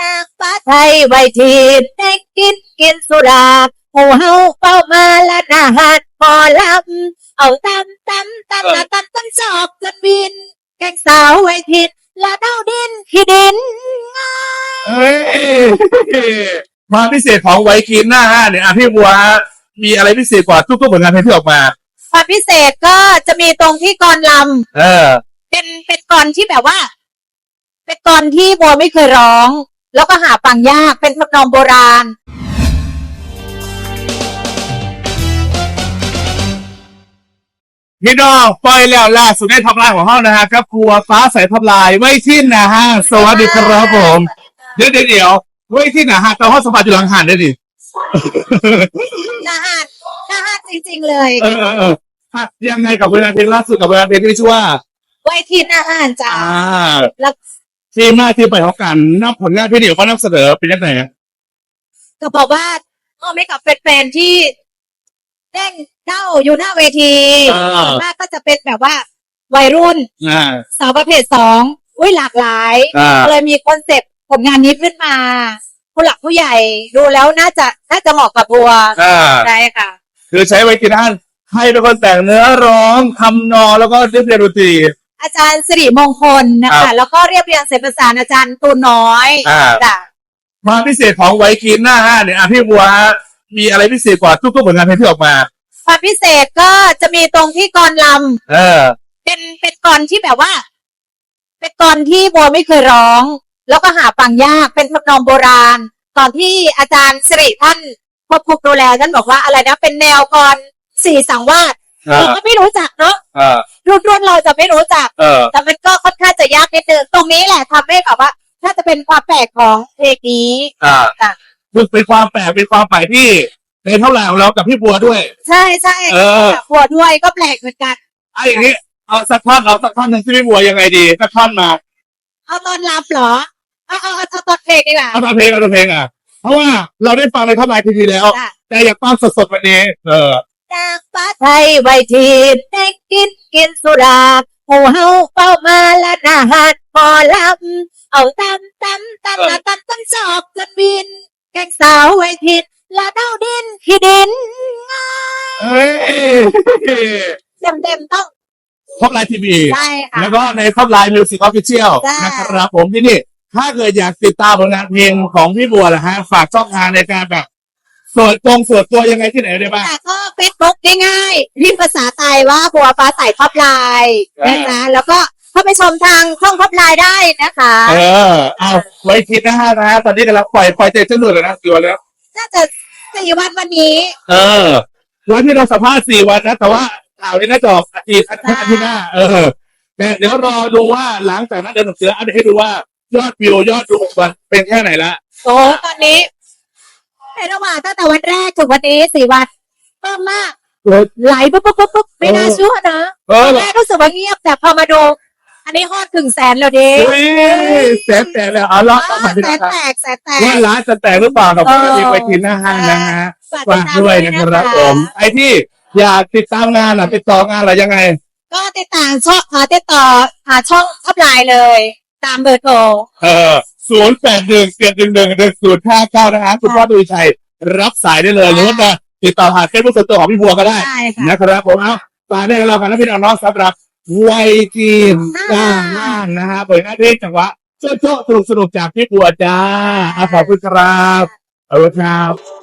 จากฟ้าไทยไว้ทีได้กินกินสุราหมูเฮาเป้ามาละนาหาดหมอลำเอาตำตำตำละตำตำชอบจนบิน แกงสาวไว้ทิดละเด้าดินขี้ดินเอ้ยความพิเศษของไวกินหน้าห้านเนี่ยอะพี่บัวมีอะไรพิเศษกว่าทุกๆผลงานเพลงที่ออกมาความพิเศษก็จะมีตรงที่กรลำเออ เป็นเป็นกรที่แบบว่า เป็นกรที่บัวไม่เคยร้อง แล้วก็หาฟังยากเป็นทำนองโบราณ พี่น้องปล่อยแล้วล่าสุดได้ทำลายของเขานะฮะครับครัวฟ้าใสทำลายไว้ที่นะฮะสวัสดีครับผมเดี๋ยวเดี๋ยวเดี๋ยวไว้ที่นะฮะตอนห้องสภาอยู่หลังหันได้ดินาหาดนาหาดจริงๆเลยเออเออเออฮะยังไงกับผลงานเพลงล่าสุดกับผลงานเพลงที่ชื่อว่า ไว้ที่นาหาดจ้าอ่า แล้ว ที่มาที่ไปของการนำผลงานเพลงเดี่ยวเขานำเสนอเป็นยังไงอะก็บอกว่าก็ไม่กับแฟนๆที่เด้งเด้าอยู่หน้าเวทีส่วนมากก็จะเป็นแบบว่าวัยรุ่นอ่าสาวประเภทสองอุ้ยหลากหลาย อ่าเลยมีคอนเซปต์ผลงานนี้ขึ้นมา ผู้หลักผู้ใหญ่ดูแล้วน่าจะน่าจะเหมาะกับบัวอ่าใช่ค่ะ คือใช้ไว้ที่นั่นให้เป็นคนแต่งเนื้อร้องทำนองแล้วก็เรียบเรียงดนตรี อาจารย์สิริมงคลนะครัคะ บ แล้วก็เรียบเรียงเสียงประสานอาจารย์ตูนน้อยอ่าจ้ะความพิเศษของไวกินหน้าห้านเนี่ยอะพี่บัวมีอะไรพิเศษกว่าทุกๆผลงานเพลงที่ออกมา ความพิเศษก็จะมีตรงที่กรลำเออเป็นเป็นกรที่แบบว่า เป็นกรที่บัวไม่เคยร้อง แล้วก็หาฟังยากเป็นทำนองโบราณ ตอนที่อาจารย์สิริท่านควบคุมดูแลท่านบอกว่าอะไรนะเป็นแนวกรสี่สังวาส เออเราก็ไม่รู้จักเนาะเออรุ่นรุ่นเราจะไม่รู้จัก เออ แต่มันก็ค่อนข้างจะยากนิดนึงตรงนี้แหละทำให้แบบว่าน่าจะเป็นความแปลกของเพลงนี้อ่าค่ะคือเป็นความแปลกเป็นความแปลกที่ในเท่าไหร่ของเรากับพี่บัวด้วย ใช่ใช่เออกับบัวด้วยก็แปลกเหมือนกัน ไอ้อย่างนี้เอาสักท่อนเอาสักท่อนหนึ่งที่พี่บัวยังไงดีสักท่อนมาเอาตอนรับเหรอเอาเอาเอาเอาตอนเพลงดีกว่าเอาตอนเพลงเอาตอนเพลงอะ เพราะว่าเราได้ฟังในท่อนไลน์ทีทีแล้ว จ้ะแต่อยากฟังสดๆวันนี้ เออ จากฟ้าไทยไว้ทีได้กินกินสุราหมูเฮาเป้ามาละนาหาดหมอลำเอาตำตำตำละตำตำชอบจนบิน แกงสาวไว้ทิดละเด้าดินขี้ดินเอ้ยเต็มเต็มๆต้อง ท็อปไลน์ทีวี ได้ค่ะ แล้วก็ในท็อปไลน์มิวสิกออฟฟิเชียลนะครับผมที่นี่ ถ้าเกิดอยากติดตามผลงานเพลงของพี่บัวนะฮะ ฝากช่องทางในการแบบสวดตรงสวดตัวยังไงที่ไหนได้บ้าง แต่ก็ เฟซบุ๊กง่ายๆพิมพ์ภาษาไทยว่าบัวฟ้าใสท็อปไลน์นะคะแล้วก็เข้าไปชมทางช่องท็อปไลน์ได้นะคะ เออเอาไว้คิดนะฮะนะฮะตอนนี้กำลังปล่อยปล่อยเจจะหลุดแล้วนะสี่วันแล้ว น่าจะสี่วันวันนี้ เออวันที่เราสัมภาษณ์สี่วันนะแต่ว่าข่าวนี้น่าจะออกอาทิตย์อาทิตย์อาทิตย์หน้า เออแต่เดี๋ยวรอดูว่าหลังจากนั้นเดินหนังสืออัปเดตให้ดูว่ายอดวิวยอดดูมันเป็นแค่ไหนละโอ้ตอนนี้ในระหว่างตั้งแต่วันแรกถึงวันนี้สี่วัน เพิ่มมากเออไหลปุ๊บปุ๊บปุ๊บปุ๊บไม่น่าเชื่อนะเออตอนเหรแรอกรู้สึกว่าเงียบแต่พอมาดู อันนี้ฮอดถึงแสนแล้วดิเฮ้ยแสนแต่แล้วเอาละต้องมาดูแสนนะแตกแสนแตก ว่าร้านจะแตกหรือเปล่ากับพี่มีไปกินหน้าห้างนะฮะฝากด้วยนะครับผม ไอ้ที่อยากติดตามงานอะติดต่องานอะไรยังไง ก็ติดตามช่องหาติดต่อหาช่องท็อปไลน์เลย ตามเบอร์โทร เออศูนย์แปดหนึ่งเจ็ดหนึ่งหนึ่งหนึ่งศูนย์ห้าเก้านะฮะคุณพ่อดุยชัย รับสายได้เลยหรือว่าจะ ติดต่อผ่านเฟซบุ๊กส่วนตัวของพี่บัวก็ได้ใช่ค่ะ นะครับผมเอาฝากได้กับเรากันนะพี่น้องๆสำหรับวัยจีนกล้าห้านนะฮะเปิดหน้าที่จังหวะโจ๊ะๆสนุกๆจากพี่บัวจ้าอะขอบคุณครับขอบคุณครับ